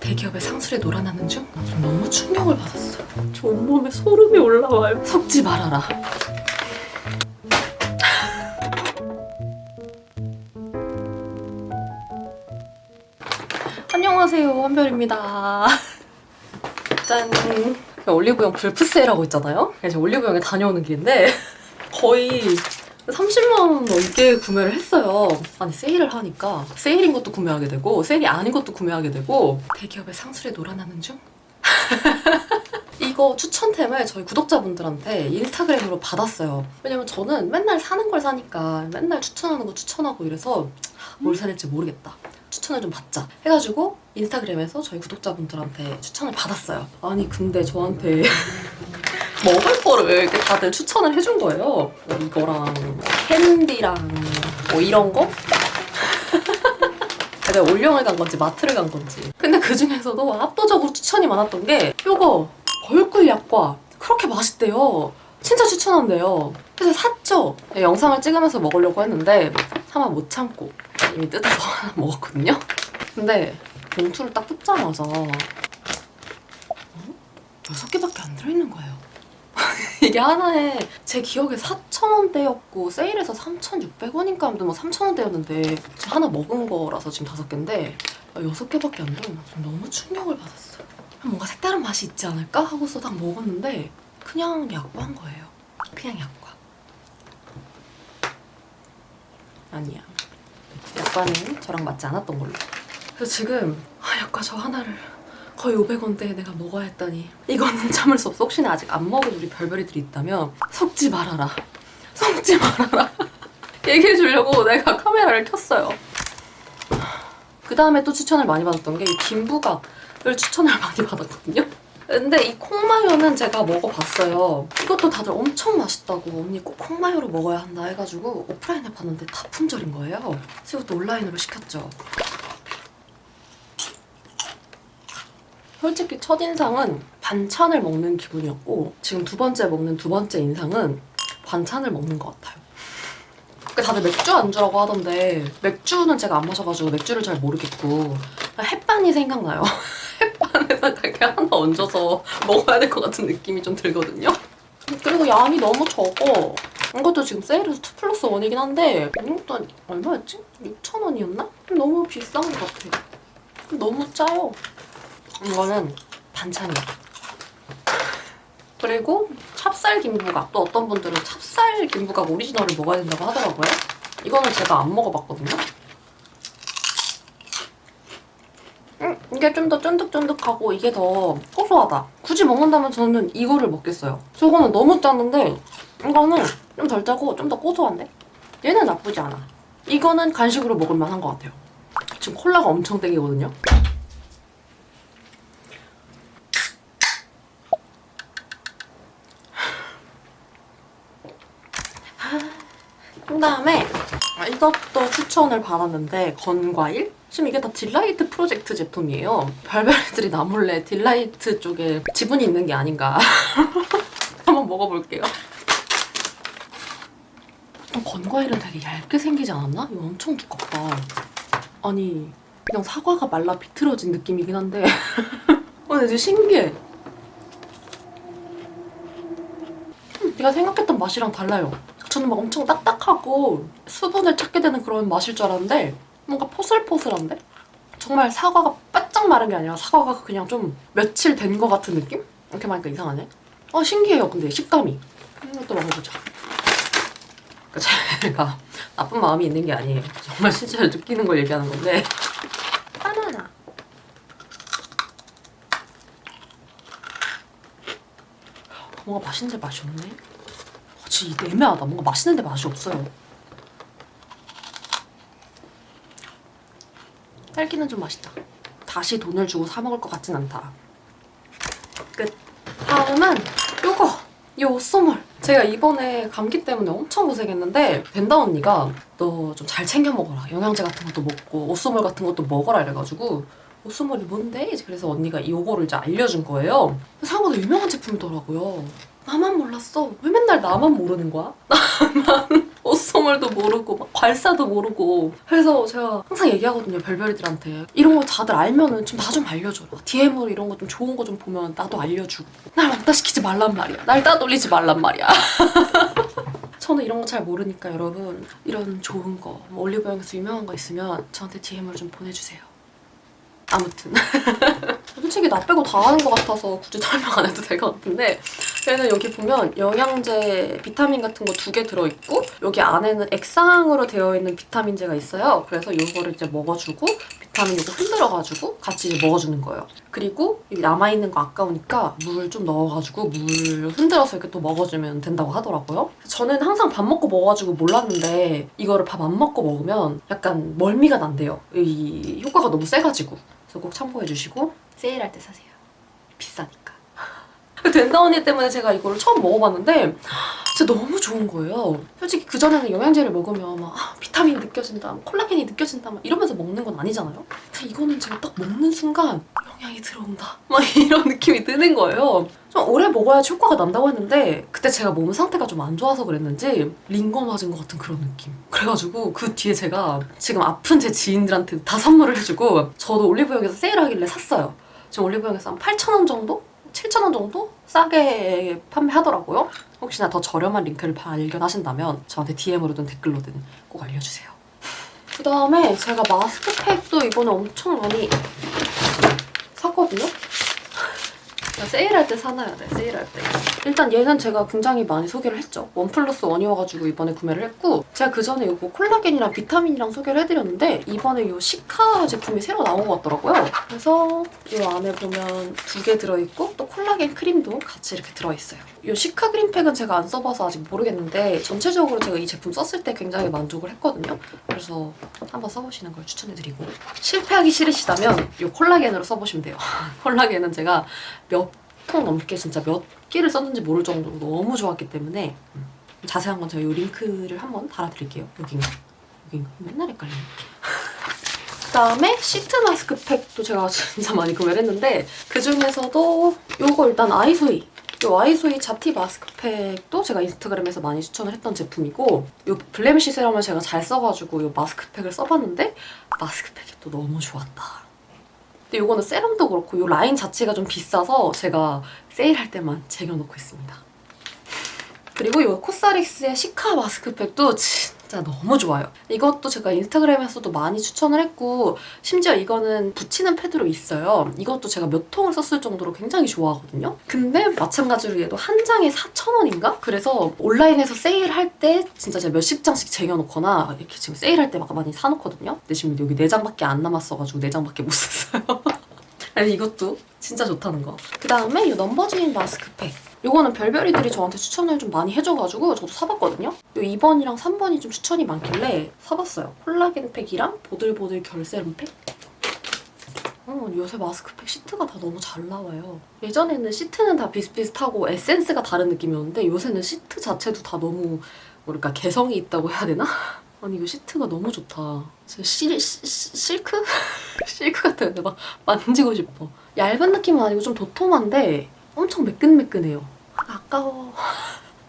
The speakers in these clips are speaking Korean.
대기업의 상술에 놀아나는 중 좀 너무 충격을 받았어요. 저 온몸에 소름이 올라와요. 속지 말아라. 안녕하세요, 한별입니다. 짠. 올리브영 불프 세일하고 있잖아요. 그래서 올리브영에 다녀오는 길인데 거의 30만 원 넘게 구매를 했어요. 아니 세일을 하니까 세일인 것도 구매하게 되고 세일이 아닌 것도 구매하게 되고 대기업의 상술에 놀아나는 중? 이거 추천템을 저희 구독자분들한테 인스타그램으로 받았어요. 왜냐면 저는 맨날 사는 걸 사니까 맨날 추천하는 거 추천하고 이래서 뭘 사야 될지 모르겠다. 추천을 좀 받자 해가지고 인스타그램에서 저희 구독자분들한테 추천을 받았어요. 아니 근데 저한테 먹을 거를 이렇게 다들 추천을 해준 거예요. 뭐 이거랑 캔디랑 뭐 이런 거? 내가 올영을 간 건지 마트를 간 건지. 근데 그 중에서도 압도적으로 추천이 많았던 게 요거 얼굴 약과 그렇게 맛있대요. 진짜 추천한대요. 그래서 샀죠. 네, 영상을 찍으면서 먹으려고 했는데 차마 못 참고 이미 뜯어서 하나 먹었거든요. 근데 봉투를 딱 뜯자마자 어? 여섯 개밖에 안 들어있는 거예요. 이게 하나에 제 기억에 4,000원대였고 세일해서 3,600원인가 아무튼 뭐 3,000원대였는데 하나 먹은 거라서 지금 다섯 개인데 여섯 개밖에 안좀 너무 충격을 받았어요. 뭔가 색다른 맛이 있지 않을까 하고서 딱 먹었는데 그냥 약과한 거예요. 그냥 약과. 아니야. 약과는 저랑 맞지 않았던 걸로. 그래서 지금 아 약과 저 하나를 거의 500원대에 내가 먹어야 했다니. 이거는 참을 수 없어. 혹시나 아직 안 먹은 우리 별별이들이 있다면 속지 말아라. 속지 말아라. 얘기해 주려고 내가 카메라를 켰어요. 그 다음에 또 추천을 많이 받았던 게 이 김부각을 추천을 많이 받았거든요. 근데 이 콩마요는 제가 먹어봤어요. 이것도 다들 엄청 맛있다고 언니 꼭 콩마요로 먹어야 한다 해가지고 오프라인에 봤는데 다 품절인 거예요. 그래서 이것도 온라인으로 시켰죠 솔직히 첫 인상은 반찬을 먹는 기분이었고 지금 두 번째 먹는 두 번째 인상은 반찬을 먹는 것 같아요. 그 다들 맥주 안주라고 하던데 맥주는 제가 안 마셔가지고 맥주를 잘 모르겠고 햇반이 생각나요. 햇반에다가 이렇게 하나 얹어서 먹어야 될 것 같은 느낌이 좀 들거든요. 그리고 양이 너무 적어. 이것도 지금 세일해서 2 플러스 1이긴 한데 이것도 얼마였지? 6,000원이었나? 너무 비싼 것 같아요. 너무 짜요. 이거는 반찬이야. 그리고 찹쌀 김부각. 또 어떤 분들은 찹쌀 김부각 오리지널을 먹어야 된다고 하더라고요. 이거는 제가 안 먹어봤거든요. 음, 이게 좀 더 쫀득쫀득하고 이게 더 고소하다. 굳이 먹는다면 저는 이거를 먹겠어요. 저거는 너무 짰는데 이거는 좀 덜 짜고 좀 더 고소한데? 얘는 나쁘지 않아. 이거는 간식으로 먹을 만한 것 같아요. 지금 콜라가 엄청 땡기거든요. 그다음에 이것도 추천을 받았는데 건과일? 지금 이게 다 딜라이트 프로젝트 제품이에요. 별별들이 나 몰래 딜라이트 쪽에 지분이 있는 게 아닌가. 한번 먹어볼게요. 어, 건과일은 되게 얇게 생기지 않았나? 이거 엄청 두껍다. 아니 그냥 사과가 말라 비틀어진 느낌이긴 한데 어, 근데 신기해. 음, 내가 생각했던 맛이랑 달라요. 저는 막 엄청 딱딱하고 수분을 찾게 되는 그런 맛일 줄 알았는데 뭔가 포슬포슬한데? 정말 사과가 바짝 마른 게 아니라 사과가 그냥 좀 며칠 된 것 같은 느낌? 이렇게 말하니까 이상하네. 어 신기해요 근데 식감이. 이것도 먹어보자. 그러니까 제가 나쁜 마음이 있는 게 아니에요. 정말 실제로 느끼는 걸 얘기하는 건데. 바나나. 뭔가 맛있는데 맛이 없네. 진짜 애매하다. 뭔가 맛있는데 맛이 없어요. 딸기는 좀 맛있다. 다시 돈을 주고 사 먹을 것 같진 않다. 끝. 다음은 요거. 이 옷소몰. 제가 이번에 감기 때문에 엄청 고생했는데 벤다 언니가 너 좀 잘 챙겨 먹어라. 영양제 같은 것도 먹고 옷소몰 같은 것도 먹어라 이래가지고 옷소몰이 뭔데? 그래서 언니가 이거를 이제 알려준 거예요. 생각보다 유명한 제품이더라고요. 나만 몰랐어. 왜 맨날 나만 모르는 거야? 나만 옷소 앰플머물도 모르고 막 괄사도 모르고. 그래서 제가 항상 얘기하거든요 별별이들한테. 이런 거 다들 알면은 좀 나 좀 알려줘라. DM으로 이런 거 좀 좋은 거 좀 보면 나도 알려주고. 날 왕따 시키지 말란 말이야. 날 따돌리지 말란 말이야. 저는 이런 거 잘 모르니까 여러분 이런 좋은 거뭐 올리브영에서 유명한 거 있으면 저한테 DM으로 좀 보내주세요. 아무튼 솔직히 나 빼고 다 하는 것 같아서 굳이 설명 안 해도 될 것 같은데 얘는 여기 보면 영양제 비타민 같은 거 두 개 들어있고 여기 안에는 액상으로 되어 있는 비타민제가 있어요. 그래서 이거를 이제 먹어주고 비타민 이거 흔들어가지고 같이 이제 먹어주는 거예요. 그리고 남아있는 거 아까우니까 물 좀 넣어가지고 물 흔들어서 이렇게 또 먹어주면 된다고 하더라고요. 저는 항상 밥 먹고 먹어가지고 몰랐는데 이거를 밥 안 먹고 먹으면 약간 멀미가 난대요. 이 효과가 너무 세가지고. 그래서 꼭 참고해 주시고 세일할 때 사세요. 비싸니까. 된다 언니 때문에 제가 이거를 처음 먹어봤는데 진짜 너무 좋은 거예요. 솔직히 그전에는 영양제를 먹으면 막 아, 비타민 느껴진다, 뭐 콜라겐이 느껴진다 막 이러면서 먹는 건 아니잖아요. 근데 이거는 제가 딱 먹는 순간 영양이 들어온다 막 이런 느낌이 드는 거예요. 좀 오래 먹어야지 효과가 난다고 했는데 그때 제가 몸 상태가 좀 안 좋아서 그랬는지 링거 맞은 것 같은 그런 느낌. 그래가지고 그 뒤에 제가 지금 아픈 제 지인들한테 다 선물을 해주고 저도 올리브영에서 세일하길래 샀어요. 지금 올리브영에서 한 8,000원 정도? 7,000원 정도? 싸게 판매하더라고요. 혹시나 더 저렴한 링크를 발견하신다면 저한테 DM으로든 댓글로든 꼭 알려주세요. 그 다음에 제가 마스크팩도 이번에 엄청 많이 샀거든요. 세일할 때 사놔야 돼, 세일할 때. 일단 얘는 제가 굉장히 많이 소개를 했죠. 원 플러스 원이어가지고 이번에 구매를 했고 제가 그 전에 이거 콜라겐이랑 비타민이랑 소개를 해드렸는데 이번에 이 시카 제품이 새로 나온 것 같더라고요. 그래서 이 안에 보면 두 개 들어있고 또 콜라겐 크림도 같이 이렇게 들어있어요. 이 시카 그린팩은 제가 안 써봐서 아직 모르겠는데 전체적으로 제가 이 제품 썼을 때 굉장히 만족을 했거든요. 그래서 한번 써보시는 걸 추천해드리고 실패하기 싫으시다면 이 콜라겐으로 써보시면 돼요. 콜라겐은 제가 몇 통 넘게 진짜 몇 끼를 썼는지 모를 정도로 너무 좋았기 때문에 음, 자세한 건 제가 이 링크를 한번 달아드릴게요. 여긴가? 여긴가? 맨날 헷갈리네. 그 다음에 시트 마스크 팩도 제가 진짜 많이 구매를 했는데 그 중에서도 요거 일단 아이소이 이 아이소이 자티 마스크팩도 제가 인스타그램에서 많이 추천을 했던 제품이고 이 블레미쉬 세럼을 제가 잘 써가지고 이 마스크팩을 써봤는데 마스크팩이 또 너무 좋았다. 근데 이거는 세럼도 그렇고 이 라인 자체가 좀 비싸서 제가 세일할 때만 쟁여놓고 있습니다. 그리고 이 코사릭스의 시카 마스크팩도 진짜 너무 좋아요. 이것도 제가 인스타그램에서도 많이 추천을 했고 심지어 이거는 붙이는 패드로 있어요. 이것도 제가 몇 통을 썼을 정도로 굉장히 좋아하거든요. 근데 마찬가지로 얘도 한 장에 4,000원인가? 그래서 온라인에서 세일할 때 진짜 제가 몇십 장씩 쟁여놓거나 이렇게 지금 세일할 때 막 많이 사놓거든요. 근데 지금 여기 4장밖에 안 남았어가지고 4장밖에 못 샀어요. 이것도 진짜 좋다는 거. 그 다음에 이 넘버즈인 마스크팩. 이거는 별별이들이 저한테 추천을 좀 많이 해줘가지고 저도 사봤거든요. 요 2번이랑 3번이 좀 추천이 많길래 사봤어요. 콜라겐 팩이랑 보들보들 결세럼 팩. 어, 요새 마스크팩 시트가 다 너무 잘 나와요. 예전에는 시트는 다 비슷비슷하고 에센스가 다른 느낌이었는데 요새는 시트 자체도 다 너무 뭐랄까 개성이 있다고 해야 되나? 아니 이거 시트가 너무 좋다. 실, 시, 시- 실크? 실크 같아요. 막 만지고 싶어. 얇은 느낌은 아니고 좀 도톰한데 엄청 매끈매끈해요. 아, 아까워.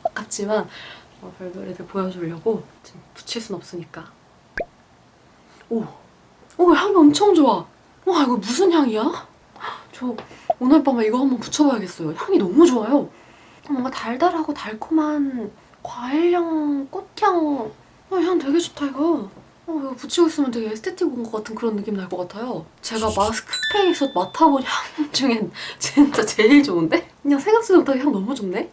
아깝지만 어, 별별이들 보여주려고 지금 붙일 순 없으니까. 오, 오 향이 엄청 좋아. 와 이거 무슨 향이야? 저 오늘 밤에 이거 한번 붙여봐야겠어요. 향이 너무 좋아요. 뭔가 달달하고 달콤한 과일향, 꽃향. 어, 향 되게 좋다 이거. 어, 이거 붙이고 있으면 되게 에스테틱 온 것 같은 그런 느낌 날 것 같아요. 제가 마스크팩에서 맡아본 향 중엔 진짜 제일 좋은데? 그냥 생각지도 못하게 향 너무 좋네?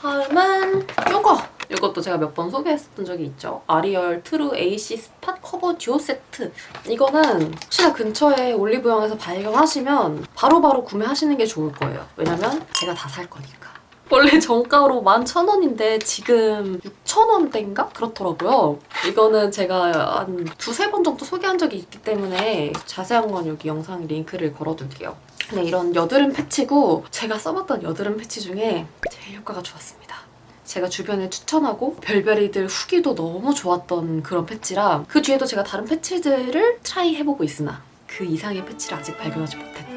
다음은 요거! 이것도 제가 몇 번 소개했었던 적이 있죠. 아리얼 트루 AC 스팟 커버 듀오 세트. 이거는 혹시나 근처에 올리브영에서 발견하시면 바로바로 구매하시는 게 좋을 거예요. 왜냐면 제가 다 살 거니까. 원래 정가로 11,000원인데 지금 6,000원대인가? 그렇더라고요. 이거는 제가 한 두세 번 정도 소개한 적이 있기 때문에 자세한 건 여기 영상 링크를 걸어둘게요. 근데 이런 여드름 패치고 제가 써봤던 여드름 패치 중에 제일 효과가 좋았습니다. 제가 주변에 추천하고 별별이들 후기도 너무 좋았던 그런 패치라 그 뒤에도 제가 다른 패치들을 트라이 해보고 있으나 그 이상의 패치를 아직 발견하지 못했다.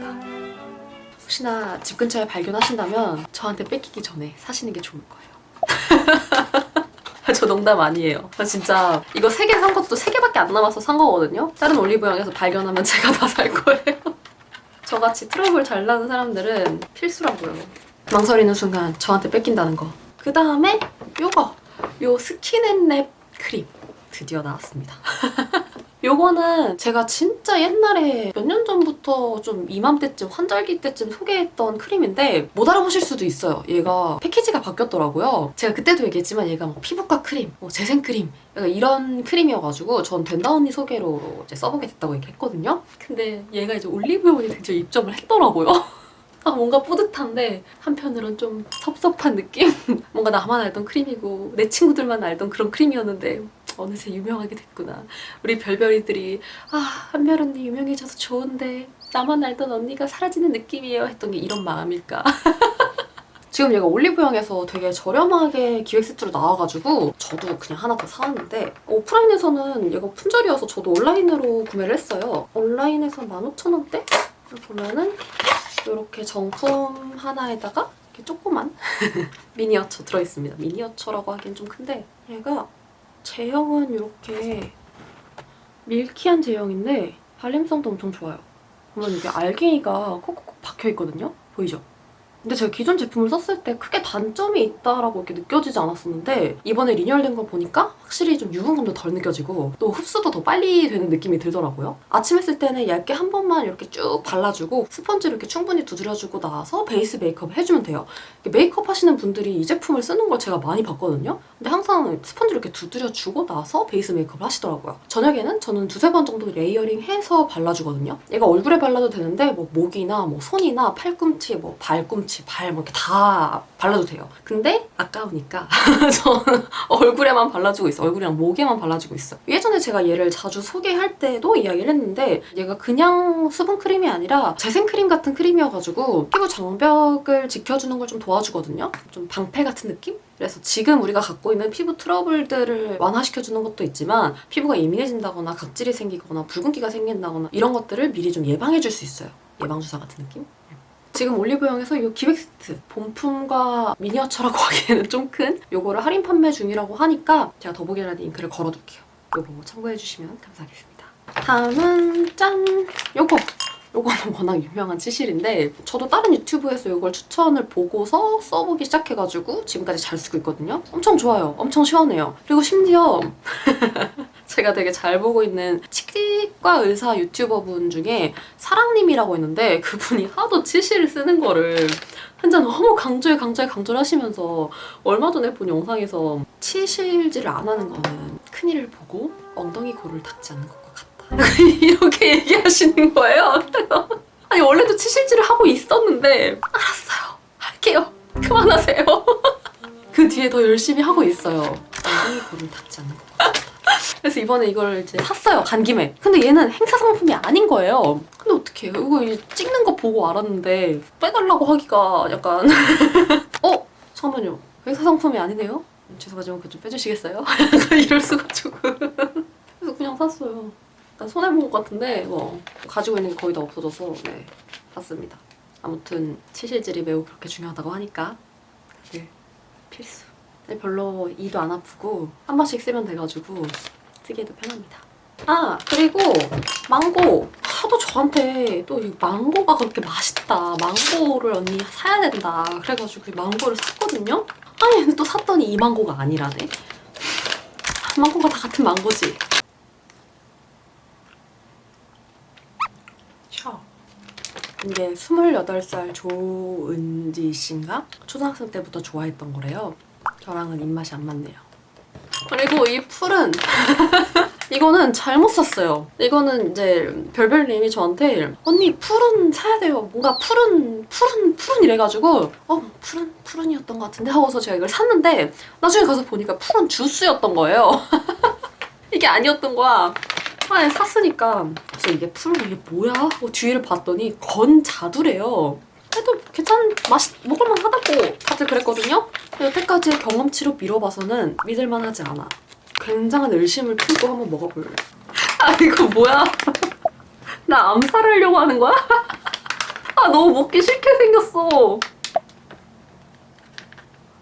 혹시나 집 근처에 발견하신다면 저한테 뺏기기 전에 사시는 게 좋을 거예요. 저 농담 아니에요. 저 진짜 이거 세개산 것도 세 개밖에 안 남아서 산 거거든요. 다른 올리브영에서 발견하면 제가 다 살 거예요. 저같이 트러블 잘 나는 사람들은 필수라고요. 망설이는 순간 저한테 뺏긴다는 거. 그 다음에 요거. 요 스킨앤랩 크림. 드디어 나왔습니다. 요거는 제가 진짜 옛날에 몇 년 전부터 좀 이맘때쯤 환절기 때쯤 소개했던 크림인데 못 알아보실 수도 있어요. 얘가 패키지가 바뀌었더라고요. 제가 그때도 얘기했지만 얘가 뭐 피부과 크림, 뭐 재생 크림 이런 크림이어가지고 전 된다 언니 소개로 이제 써보게 됐다고 얘기했거든요. 근데 얘가 이제 올리브영에 드디어 입점을 했더라고요. 아 뭔가 뿌듯한데 한편으론 좀 섭섭한 느낌? 뭔가 나만 알던 크림이고 내 친구들만 알던 그런 크림이었는데 어느새 유명하게 됐구나. 우리 별별이들이 아 한별 언니 유명해져서 좋은데 나만 알던 언니가 사라지는 느낌이에요 했던 게 이런 마음일까? 지금 얘가 올리브영에서 되게 저렴하게 기획 세트로 나와가지고 저도 그냥 하나 더 사왔는데 오프라인에서는 얘가 품절이어서 저도 온라인으로 구매를 했어요. 온라인에서 15,000원대? 보면은 이렇게 정품 하나에다가 이렇게 조그만 미니어처 들어있습니다. 미니어처라고 하기엔 좀 큰데 얘가 제형은 이렇게 밀키한 제형인데 발림성도 엄청 좋아요. 보면 이게 알갱이가 콕콕콕 박혀있거든요? 보이죠? 근데 제가 기존 제품을 썼을 때 크게 단점이 있다라고 이렇게 느껴지지 않았었는데 이번에 리뉴얼된 거 보니까 확실히 좀 유분감도 덜 느껴지고 또 흡수도 더 빨리 되는 느낌이 들더라고요. 아침에 쓸 때는 얇게 한 번만 이렇게 쭉 발라주고 스펀지로 이렇게 충분히 두드려주고 나서 베이스 메이크업 해주면 돼요. 메이크업 하시는 분들이 이 제품을 쓰는 걸 제가 많이 봤거든요. 근데 항상 스펀지로 이렇게 두드려주고 나서 베이스 메이크업을 하시더라고요. 저녁에는 저는 두세 번 정도 레이어링 해서 발라주거든요. 얘가 얼굴에 발라도 되는데 뭐 목이나 뭐 손이나 팔꿈치, 뭐 발꿈치, 발 뭐 이렇게 다 발라도 돼요. 근데 아까우니까 저는 얼굴에만 발라주고 있어. 얼굴이랑 목에만 발라주고 있어. 예전에 제가 얘를 자주 소개할 때도 이야기를 했는데 얘가 그냥 수분 크림이 아니라 재생 크림 같은 크림이어가지고 피부 장벽을 지켜주는 걸 좀 도와주거든요. 좀 방패 같은 느낌? 그래서 지금 우리가 갖고 있는 피부 트러블들을 완화시켜주는 것도 있지만 피부가 예민해진다거나 각질이 생기거나 붉은기가 생긴다거나 이런 것들을 미리 좀 예방해줄 수 있어요. 예방주사 같은 느낌? 지금 올리브영에서 이 기획 세트 본품과 미니어처라고 하기에는 좀 큰 요거를 할인 판매 중이라고 하니까 제가 더보기란에 링크를 걸어둘게요. 요거 참고해주시면 감사하겠습니다. 다음은 짠! 요거! 요거는 워낙 유명한 치실인데 저도 다른 유튜브에서 이걸 추천을 보고서 써보기 시작해가지고 지금까지 잘 쓰고 있거든요. 엄청 좋아요. 엄청 시원해요. 그리고 심지어 제가 되게 잘 보고 있는 치과 의사 유튜버분 중에 사랑님이라고 있는데 그분이 하도 치실을 쓰는 거를 혼자 너무 강조해 강조해 강조를 하시면서 얼마 전에 본 영상에서 치실질을 안 하는 거는 큰일을 보고 엉덩이 고를 닦지 않는 것과 같다. 이렇게 얘기하시는 거예요. 아니 원래도 치실질을 하고 있었는데 알았어요. 할게요. 그만하세요. 그 뒤에 더 열심히 하고 있어요. 엉덩이 고를 닦지 않는 것과. 그래서 이번에 이걸 이제 샀어요. 간 김에. 근데 얘는 행사 상품이 아닌 거예요. 근데 어떡해. 이거 찍는 거 보고 알았는데 빼달라고 하기가 약간 어? 잠깐만요. 행사 상품이 아니네요? 음, 죄송하지만 그거 좀 빼주시겠어요? 이럴 수가 조금. 그래서 그냥 샀어요. 약간 손해본 것 같은데 뭐 가지고 있는 게 거의 다 없어져서 네 샀습니다. 아무튼 치실질이 매우 그렇게 중요하다고 하니까 네 필수. 별로 이도 안 아프고 한 번씩 쓰면 돼가지고 쓰기에도 편합니다. 아 그리고 망고. 하도 저한테 또 이 망고가 그렇게 맛있다. 망고를 언니 사야 된다. 그래가지고 이 망고를 샀거든요? 아니 근데 또 샀더니 이 망고가 아니라네. 망고가 다 같은 망고지. 샤. 이게 28살 조은지 씨인가? 초등학생 때부터 좋아했던 거래요. 저랑은 입맛이 안 맞네요 그리고 이 풀은 이거는 잘못 샀어요. 이거는 이제 별별님이 저한테 언니 푸른 사야 돼요. 뭔가 푸른 푸른 푸른 이래가지고 어 푸른 푸른이었던 것 같은데 하고서 제가 이걸 샀는데 나중에 가서 보니까 푸른 주스였던 거예요. 이게 아니었던 거야. 아 샀으니까 그래서 이게 푸른 이게 뭐야 하고 뒤를 봤더니 건 자두래요. 그래도 괜찮은 맛이 먹을만 하다고 다들 그랬거든요. 여태까지의 경험치로 미뤄봐서는 믿을만 하지 않아. 굉장한 의심을 품고 한번 먹어볼래. 아 이거 뭐야? 나 암살하려고 하는 거야? 아 너무 먹기 싫게 생겼어.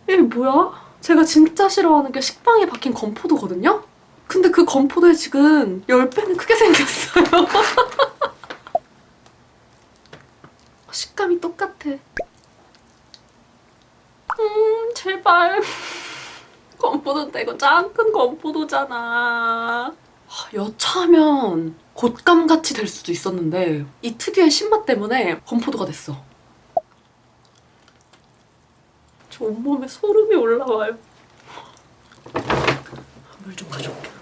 이게 뭐야? 제가 진짜 싫어하는 게 식빵에 박힌 건포도거든요? 근데 그 건포도에 지금 10배는 크게 생겼어요. 식감이 똑같아. 음, 제발. 건포도인데 이거 짱큰 건포도잖아. 하, 여차하면 곶감같이 될 수도 있었는데 이 특유의 신맛 때문에 건포도가 됐어. 저 온몸에 소름이 올라와요. 물 좀 가져올게요.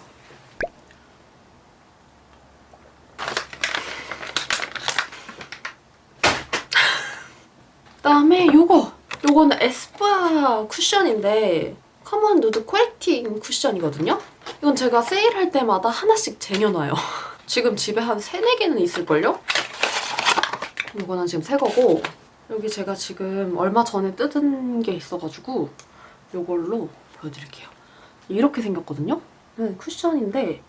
그다음에 요거 요거는 에스쁘아 쿠션인데 커먼 누드 코렉팅 쿠션이거든요. 이건 제가 세일할 때마다 하나씩 쟁여놔요. 지금 집에 한 3, 4개는 있을걸요? 이거는 지금 새 거고 여기 제가 지금 얼마 전에 뜯은 게 있어가지고 이걸로 보여드릴게요. 이렇게 생겼거든요? 네, 쿠션인데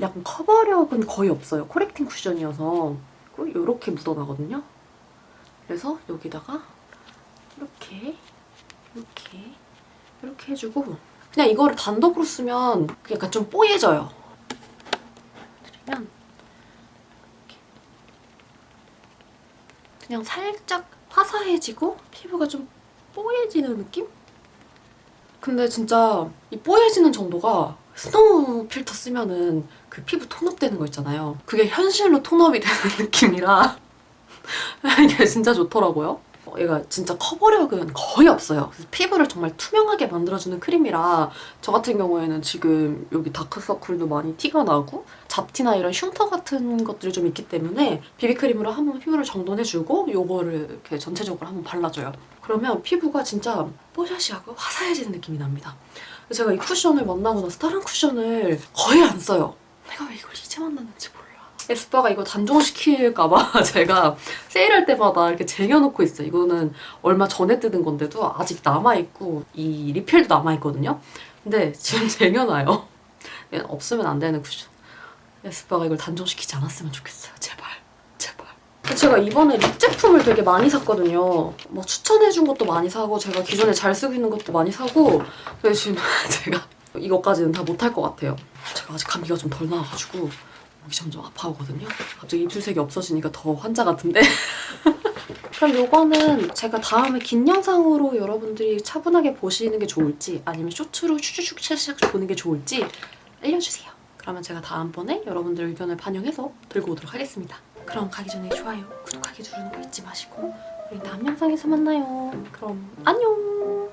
약간 커버력은 거의 없어요. 코렉팅 쿠션이어서 이렇게 묻어나거든요. 그래서 여기다가 이렇게 이렇게 이렇게 해주고 그냥 이거를 단독으로 쓰면 약간 좀 뽀얘져요. 그러면 그냥 살짝 화사해지고 피부가 좀 뽀얘지는 느낌? 근데 진짜 이 뽀얘지는 정도가 스노우 필터 쓰면은 그 피부 톤업 되는 거 있잖아요. 그게 현실로 톤업이 되는 느낌이라 이게 진짜 좋더라고요. 어, 얘가 진짜 커버력은 거의 없어요. 피부를 정말 투명하게 만들어주는 크림이라 저 같은 경우에는 지금 여기 다크서클도 많이 티가 나고 잡티나 이런 흉터 같은 것들이 좀 있기 때문에 비비크림으로 한번 피부를 정돈해주고 요거를 이렇게 전체적으로 한번 발라줘요. 그러면 피부가 진짜 뽀샤시하고 화사해지는 느낌이 납니다. 제가 이 쿠션을 만나고 나서 다른 쿠션을 거의 안 써요. 내가 왜 이걸 이제 만났는지 몰라. 에스쁘아가 이거 단종시킬까봐 제가 세일할 때마다 이렇게 쟁여놓고 있어요. 이거는 얼마 전에 뜯은 건데도 아직 남아있고 이 리필도 남아있거든요. 근데 지금 쟁여놔요. 없으면 안 되는 쿠션. 에스쁘아가 이걸 단종시키지 않았으면 좋겠어요. 제발. 제발. 제가 이번에 립 제품을 되게 많이 샀거든요. 뭐 추천해준 것도 많이 사고 제가 기존에 잘 쓰고 있는 것도 많이 사고 근데 지금 제가 이것까지는 다 못할 것 같아요. 제가 아직 감기가 좀 덜 나와가지고 목이 점점 아파오거든요. 갑자기 입술색이 없어지니까 더 환자 같은데. 그럼 요거는 제가 다음에 긴 영상으로 여러분들이 차분하게 보시는 게 좋을지 아니면 쇼츠로 슈슈슉 보는 게 좋을지 알려주세요. 그러면 제가 다음번에 여러분들 의견을 반영해서 들고 오도록 하겠습니다. 그럼 가기 전에 좋아요, 구독하기 누르는 거 잊지 마시고 우리 다음 영상에서 만나요. 그럼 안녕!